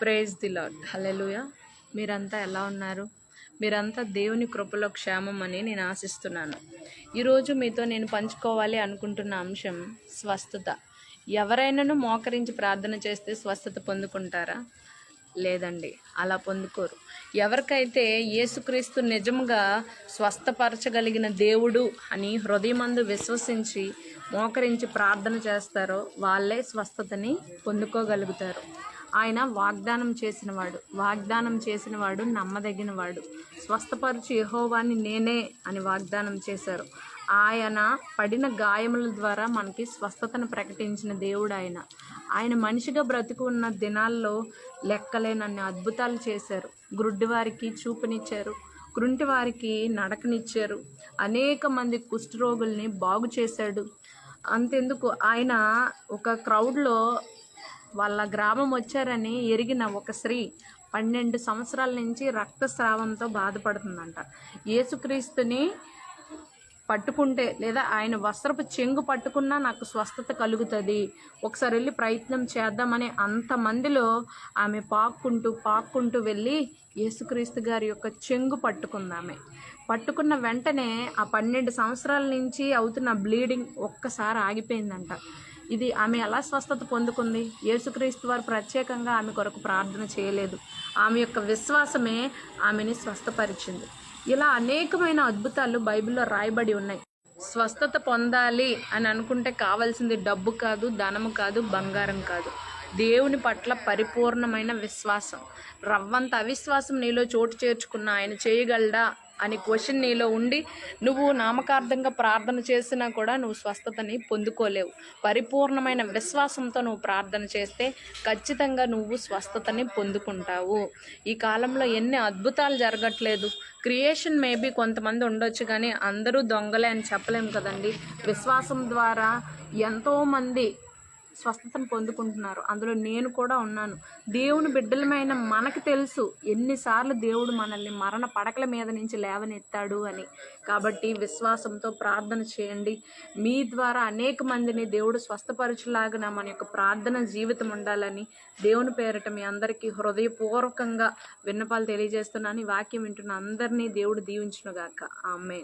Praise the lord hallelujah మీరంతా ఎలా ఉన్నారు? మీరంతా దేవుని కృపలో క్షేమం అని నేను ఆశిస్తున్నాను. ఈరోజు మీతో నేను పంచుకోవాలి అనుకుంటున్న అంశం స్వస్థత. ఎవరైనాను మోకరించి ప్రార్థన చేస్తే స్వస్థత పొందుకుంటారా? లేదండి. అలా పొందుకోరు. ఎవరికైతే యేసుక్రీస్తు నిజముగా స్వస్థపరచగలిగిన దేవుడు అని హృదయమందు విశ్వసించి మోకరించి ప్రార్థన చేస్తారో వాళ్ళే స్వస్థతని పొందుకోగలుగుతారు. ఆయన వాగ్దానం చేసినవాడు. వాగ్దానం చేసినవాడు నమ్మదగినవాడు. స్వస్థపరచు యహోవాని నేనే అని వాగ్దానం చేశారు. ఆయన పడిన గాయముల ద్వారా మనకి స్వస్థతను ప్రకటించిన దేవుడు ఆయన. ఆయన మనిషిగా బ్రతుకున్న ఉన్న దినాల్లో లెక్కలేనన్ని అద్భుతాలు చేశారు. గ్రుడ్డి వారికి చూపునిచ్చారు. కృంటి వారికి నడకనిచ్చారు. అనేక మంది కుష్ఠరోగుల్ని బాగు చేశాడు. అంతెందుకు? ఆయన ఒక క్రౌడ్లో వాళ్ళ గ్రామం వచ్చారని ఎరిగిన ఒక స్త్రీ పన్నెండు సంవత్సరాల నుంచి రక్తస్రావంతో బాధపడుతుందంట. యేసుక్రీస్తుని పట్టుకుంటే లేదా ఆయన వస్త్రపు చెంగు పట్టుకున్నా నాకు స్వస్థత కలుగుతుంది. ఒకసారి వెళ్ళి ప్రయత్నం చేద్దామని అంతమందిలో ఆమె పాక్కుంటూ పాక్కుంటూ వెళ్ళి యేసుక్రీస్తు గారి యొక్క చెంగు పట్టుకుంది ఆమె. పట్టుకున్న వెంటనే ఆ పన్నెండు సంవత్సరాల నుంచి అవుతున్న బ్లీడింగ్ ఒక్కసారి ఆగిపోయిందంట. ఇది ఆమె ఎలా స్వస్థత పొందుకుంది? యేసుక్రీస్తు వారు ప్రత్యేకంగా ఆమె కొరకు ప్రార్థన చేయలేదు. ఆమె యొక్క విశ్వాసమే ఆమెని స్వస్థపరిచింది. ఇలా అనేకమైన అద్భుతాలు బైబిల్లో రాయబడి ఉన్నాయి. స్వస్థత పొందాలి అని అనుకుంటే కావాల్సింది డబ్బు కాదు ధనము కాదు బంగారం కాదు. దేవుని పట్ల పరిపూర్ణమైన విశ్వాసం. రవ్వంత అవిశ్వాసం నీలో చోటు చేర్చుకున్న ఆయన చేయగలడా? అని క్వశ్చన్ నీలో ఉండి నువ్వు నామకార్థంగా ప్రార్థన చేసినా కూడా నువ్వు స్వస్థతని పొందుకోలేవు. పరిపూర్ణమైన విశ్వాసంతో నువ్వు ప్రార్థన చేస్తే ఖచ్చితంగా నువ్వు స్వస్థతని పొందుకుంటావు. ఈ కాలంలో ఎన్ని అద్భుతాలు జరగట్లేదు. క్రియేషన్ మేబీ కొంతమంది ఉండొచ్చు కానీ అందరూ దొంగలే అని చెప్పలేము కదండి. విశ్వాసం ద్వారా ఎంతోమంది స్వస్థతను పొందుకుంటున్నారు. అందులో నేను కూడా ఉన్నాను. దేవుని బిడ్డలమైన మనకు తెలుసు ఎన్నిసార్లు దేవుడు మనల్ని మరణ పడకల మీద నుంచి లేవనెత్తాడు అని. కాబట్టి విశ్వాసంతో ప్రార్థన చేయండి. మీ ద్వారా అనేక మందిని దేవుడు స్వస్థపరచులాగిన మన యొక్క ప్రార్థన జీవితం ఉండాలని దేవుని పేరిట మీ అందరికీ హృదయపూర్వకంగా విన్నపాలు తెలియజేస్తున్నాను. ఈ వాక్యం వింటున్న అందరినీ దేవుడు దీవించునుగాక. ఆమె